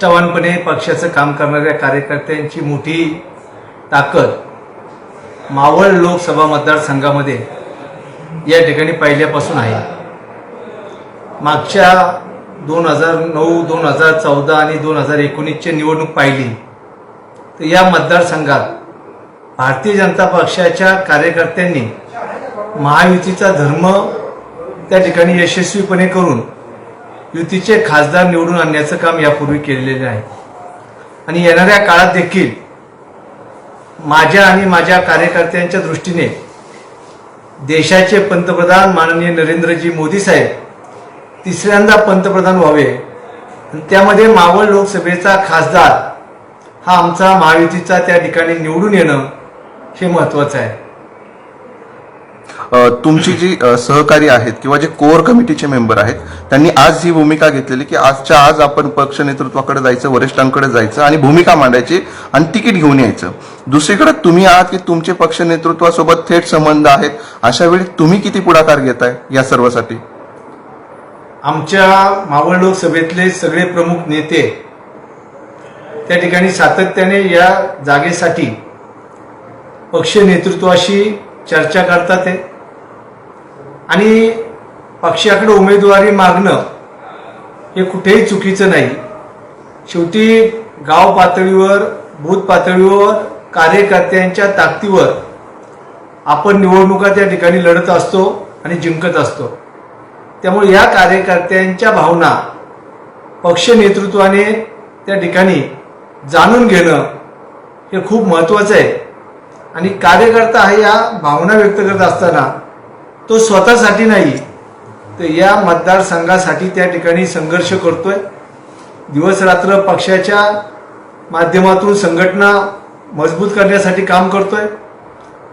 निष्ठावानपणे पक्षाचं काम करणाऱ्या कार्यकर्त्यांची मोठी ताकद मावळ लोकसभा मतदारसंघामध्ये या ठिकाणी पहिल्यापासून आहे. मागच्या दोन हजार नऊ दोन हजार चौदा आणि दोन हजार एकोणीसची निवडणूक पाहिली तर या मतदारसंघात भारतीय जनता पक्षाच्या कार्यकर्त्यांनी महायुतीचा धर्म त्या ठिकाणी यशस्वीपणे करून युतीचे खासदार निवडून आणण्याचं काम यापूर्वी केलेले आहे. आणि येणाऱ्या काळात देखील माझ्या आणि माझ्या कार्यकर्त्यांच्या दृष्टीने देशाचे पंतप्रधान माननीय नरेंद्रजी मोदी साहेब तिसऱ्यांदा पंतप्रधान व्हावे. त्यामध्ये मावळ लोकसभेचा खासदार हा आमचा महायुतीचा त्या ठिकाणी निवडून येणं हे महत्वाचं आहे. तुमची जी सहकारी आहेत किंवा जे कोर कमिटीचे मेंबर आहेत त्यांनी आज ही भूमिका घेतलेली की आजच्या आज आपण पक्ष नेतृत्वाकडे जायचं वरिष्ठांकडे जायचं आणि भूमिका मांडायची आणि तिकीट घेऊन यायचं. दुसरीकडे तुम्ही आहात की तुमचे पक्ष नेतृत्वासोबत थेट संबंध आहेत अशा वेळी तुम्ही किती पुढाकार घेताय या सर्वासाठी? आमच्या मावळ लोकसभेतले सगळे प्रमुख नेते त्या ठिकाणी सातत्याने या जागेसाठी पक्ष नेतृत्वाशी चर्चा करतात आहे आणि पक्षाकडे उमेदवारी मागणं हे कुठेही चुकीचं नाही. शेवटी गाव पातळीवर बूथ पातळीवर कार्यकर्त्यांच्या ताकदीवर आपण निवडणुका त्या ठिकाणी लढत असतो आणि जिंकत असतो. त्यामुळे या कार्यकर्त्यांच्या भावना पक्ष नेतृत्वाने त्या ठिकाणी जाणून घेणं हे खूप महत्वाचं आहे. आणि कार्यकर्ता हा या भावना व्यक्त करत असताना तो स्वतःसाठी नाही. तर या मतदारसंघासाठी त्या ठिकाणी संघर्ष करतोय. दिवस रात्र पक्षाच्या माध्यमातून संघटना मजबूत करण्यासाठी काम करतोय.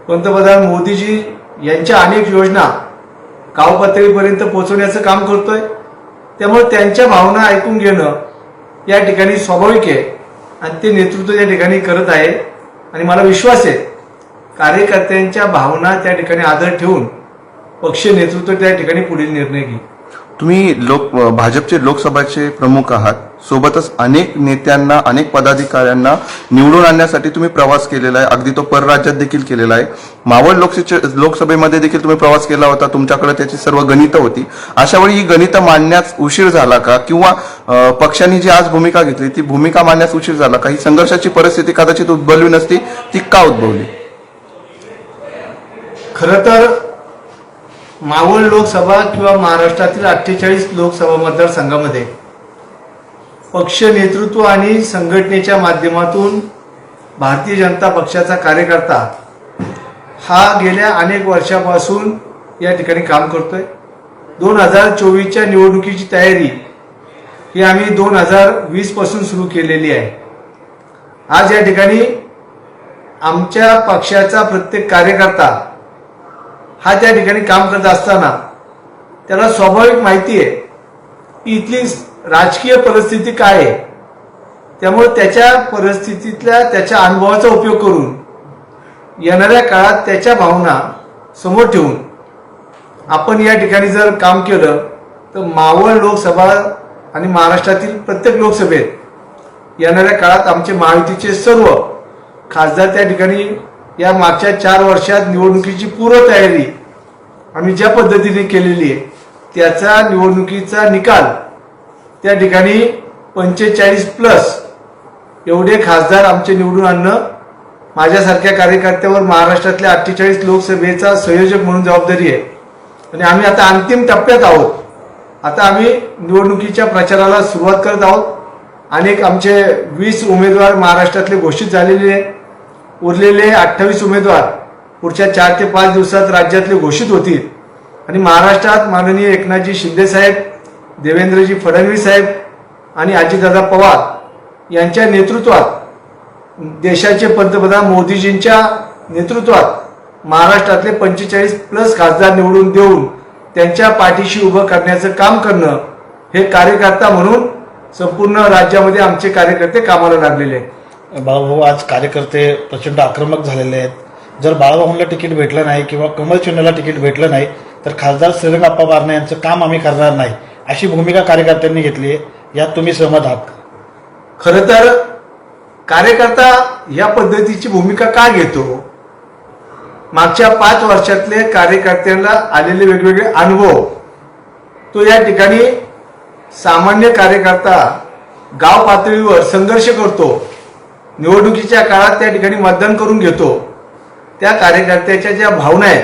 पंतप्रधान मोदीजी यांच्या अनेक योजना गाव पातळीपर्यंत पोहोचवण्याचं काम करतोय. त्यामुळे त्यांच्या भावना ऐकून घेणं या ठिकाणी स्वाभाविक आहे. आणि ते नेतृत्व त्या ठिकाणी करत आहे. आणि मला विश्वास आहे कार्यकर्त्यांच्या भावना त्या ठिकाणी आदर ठेवून पक्ष नेतृत्व त्या ठिकाणी पुढील निर्णय घेईल. तुम्ही लोक भाजपचे लोकसभाचे प्रमुख आहात. सोबतच अनेक नेत्यांना अनेक पदाधिकाऱ्यांना निवडून आणण्यासाठी तुम्ही प्रवास केलेला आहे. अगदी तो परराज्यात देखील केलेला आहे. मावळ लोकसभे लोकसभेमध्ये देखील तुम्ही प्रवास केला होता. तुमच्याकडे त्याची सर्व गणितं होती. अशा वेळी ही गणितं मांडण्यास उशीर झाला का? किंवा पक्षाने जी आज भूमिका घेतली ती भूमिका मांडण्यास उशीर झाला का? ही संघर्षाची परिस्थिती कदाचित उद्भवली नसती ती का उद्भवली? खरं तर मावळ लोकसभा किंवा महाराष्ट्रातील अठ्ठेचाळीस लोकसभा मतदारसंघामध्ये पक्ष नेतृत्व आणि संघटनेच्या माध्यमातून भारतीय जनता पक्षाचा कार्यकर्ता हा गेल्या अनेक वर्षापासून या ठिकाणी काम करतोय. दोन हजार चोवीसच्या निवडणुकीची तयारी ही आम्ही दोन हजार वीसपासून सुरू केलेली आहे. आज या ठिकाणी आमच्या पक्षाचा प्रत्येक कार्यकर्ता हा त्या ठिकाणी काम करत असताना त्याला स्वाभाविक माहिती आहे की इथली राजकीय परिस्थिती काय आहे. त्यामुळे त्याच्या परिस्थितीतल्या त्याच्या अनुभवाचा उपयोग करून येणाऱ्या काळात त्याच्या भावना समोर ठेवून आपण या ठिकाणी जर काम केलं तर मावळ लोकसभा आणि महाराष्ट्रातील प्रत्येक लोकसभेत येणाऱ्या काळात आमचे महायुतीचे सर्व खासदार त्या ठिकाणी या मागच्या चार वर्षात निवडणुकीची पूर्वतयारी आम्ही ज्या पद्धतीने केलेली आहे त्याचा निवडणुकीचा निकाल त्या ठिकाणी पंचेचाळीस प्लस एवढे खासदार आमचे निवडून आणणं माझ्यासारख्या कार्यकर्त्यावर महाराष्ट्रातल्या अठ्ठेचाळीस लोकसभेचा संयोजक म्हणून जबाबदारी आहे. आणि आम्ही आता अंतिम टप्प्यात आहोत. आता आम्ही निवडणुकीच्या प्रचाराला सुरुवात करत आहोत. अनेक आमचे वीस उमेदवार महाराष्ट्रातले घोषित झालेले आहेत उरलेले अठ्ठावीस उमेदवार पुढच्या चार ते पाच दिवसात राज्यातले घोषित होतील. आणि महाराष्ट्रात माननीय एकनाथजी शिंदे साहेब देवेंद्रजी फडणवीस साहेब आणि अजितदादा पवार यांच्या नेतृत्वात देशाचे पंतप्रधान मोदीजींच्या नेतृत्वात महाराष्ट्रातले पंचेचाळीस प्लस खासदार निवडून देऊन त्यांच्या पाठीशी उभं करण्याचं काम करणं हे कार्यकर्ता म्हणून संपूर्ण राज्यामध्ये आमचे कार्यकर्ते कामाला लागलेले आहेत. बाळाभाऊ आज कार्यकर्ते प्रचंड आक्रमक झालेले आहेत. जर बाळाभाऊंना तिकीट भेटलं नाही किंवा कमल चिन्हाला तिकीट भेटलं नाही तर खासदार श्रीरंग अप्पा बारणे यांचं काम आम्ही करणार नाही अशी भूमिका कार्यकर्त्यांनी घेतली आहे. यात तुम्ही सहमत आहात खरं तर कार्यकर्ता या पद्धतीची भूमिका का घेतो? मागच्या पाच वर्षातले कार्यकर्त्यांना आलेले वेगवेगळे अनुभव. तो या ठिकाणी सामान्य कार्यकर्ता गाव पातळीवर संघर्ष करतो. निवडणुकीच्या काळात त्या ठिकाणी मतदान करून घेतो. त्या कार्यकर्त्याच्या ज्या भावना आहेत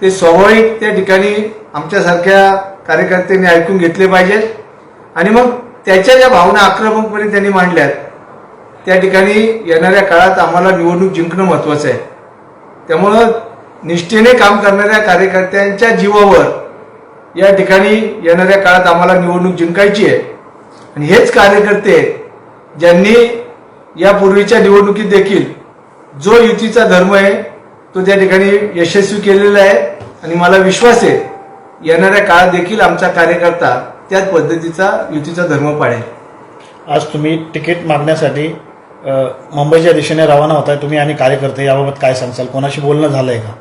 ते स्वाभाविक त्या ठिकाणी आमच्यासारख्या कार्यकर्त्यांनी ऐकून घेतले पाहिजेत. आणि मग त्याच्या ज्या भावना आक्रमकपणे त्यांनी मांडल्यात त्या ठिकाणी येणाऱ्या काळात आम्हाला निवडणूक जिंकणं महत्वाचं आहे. त्यामुळं निष्ठेने काम करणाऱ्या कार्यकर्त्यांच्या जीवावर या ठिकाणी येणाऱ्या काळात आम्हाला निवडणूक जिंकायची आहे. आणि हेच कार्यकर्ते ज्यांनी यापूर्वीच्या निवडणुकीत देखील जो युतीचा धर्म आहे तो त्या ठिकाणी यशस्वी केलेला आहे आणि मला विश्वास आहे येणाऱ्या काळात देखील आमचा कार्यकर्ता त्याच पद्धतीचा युतीचा धर्म पाळेल. आज तुम्ही तिकीट मागण्यासाठी मुंबईच्या दिशेने रवाना होताय तुम्ही आणि कार्यकर्ते याबाबत काय सांगसाल? कोणाशी बोलणं झालंय का?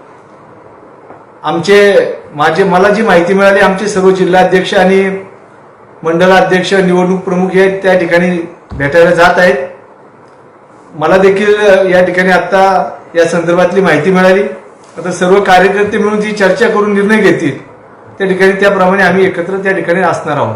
आमचे माझे मला जी माहिती मिळाली आमचे सर्व जिल्हाध्यक्ष आणि मंडलाध्यक्ष निवडणूक प्रमुख हे त्या ठिकाणी भेटायला जात आहेत. मला देखील या ठिकाणी आता या संदर्भातली माहिती मिळाली. आता सर्व कार्यकर्ते मिळून ती चर्चा करून निर्णय घेतील त्या ठिकाणी त्याप्रमाणे आम्ही एकत्र त्या ठिकाणी असणार आहोत.